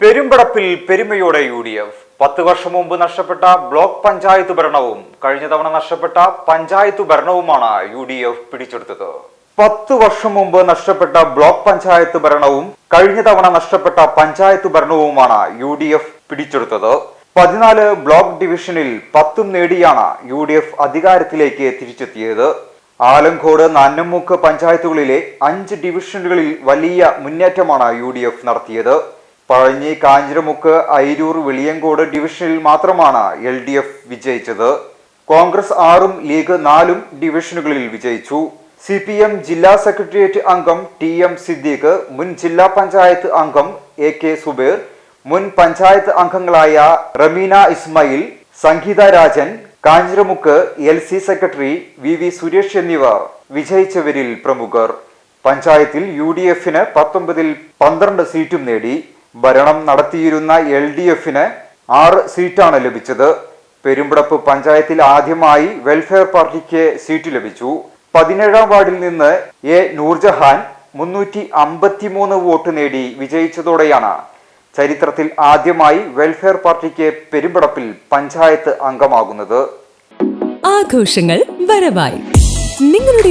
പെരുമ്പടപ്പിൽ പെരുമയോടെ U D F. പത്ത് വർഷം മുമ്പ് നഷ്ടപ്പെട്ട ബ്ലോക്ക് പഞ്ചായത്ത് ഭരണവും കഴിഞ്ഞ തവണ നഷ്ടപ്പെട്ട പഞ്ചായത്ത് ഭരണവുമാണ് യു ഡി എഫ് പിടിച്ചെടുത്തത്. പത്ത് വർഷം മുമ്പ് നഷ്ടപ്പെട്ട ബ്ലോക്ക് പഞ്ചായത്ത് ഭരണവും കഴിഞ്ഞ തവണ നഷ്ടപ്പെട്ട പഞ്ചായത്ത് ഭരണവുമാണ് യു ഡി എഫ് പിടിച്ചെടുത്തത്. പതിനാല് ബ്ലോക്ക് ഡിവിഷനിൽ പത്തും നേടിയാണ് യു ഡി എഫ് അധികാരത്തിലേക്ക് തിരിച്ചെത്തിയത്. ആലങ്കോട് നാന്നമുക്ക് പഞ്ചായത്തുകളിലെ അഞ്ച് ഡിവിഷനുകളിൽ വലിയ മുന്നേറ്റമാണ് യു ഡി എഫ് നടത്തിയത്. പഴഞ്ഞി കാഞ്ഞിരമുക്ക് അയിരൂർ വെളിയങ്കോട് ഡിവിഷനിൽ മാത്രമാണ് എൽ ഡി എഫ് വിജയിച്ചത്. കോൺഗ്രസ് ആറും ലീഗ് നാലും ഡിവിഷനുകളിൽ വിജയിച്ചു. സി പി എം ജില്ലാ സെക്രട്ടേറിയറ്റ് അംഗം ടി എം സിദ്ദീഖ് മുൻ ജില്ലാ പഞ്ചായത്ത് അംഗം എ കെ സുബേർ മുൻ പഞ്ചായത്ത് അംഗങ്ങളായ Ramina Ismail Sangeetha Rajan Kanjiramukku L C secretary V V Suresh എന്നിവർ വിജയിച്ചവരിൽ പ്രമുഖർ. പഞ്ചായത്തിൽ യു ഡി എഫിന് പത്തൊമ്പതിൽ പന്ത്രണ്ട് സീറ്റും നേടി. ഭരണം നടത്തിയിരുന്ന എൽ ഡി എഫിന് ആറ് സീറ്റാണ് ലഭിച്ചത്. പെരുമ്പടപ്പ് പഞ്ചായത്തിൽ ആദ്യമായി വെൽഫെയർ പാർട്ടിക്ക് സീറ്റ് ലഭിച്ചു. പതിനേഴാം വാർഡിൽ നിന്ന് എ നൂർജഹാൻ മുന്നൂറ്റി അമ്പത്തിമൂന്ന് വോട്ട് നേടി വിജയിച്ചതോടെയാണ്. ചരിത്രത്തിൽ ആദ്യമായി വെൽഫെയർ പാർട്ടിക്ക് പെരുമ്പടപ്പിൽ പഞ്ചായത്ത് അംഗമാകുന്നത്. ആഘോഷങ്ങൾ വരവായി. നിങ്ങളുടെ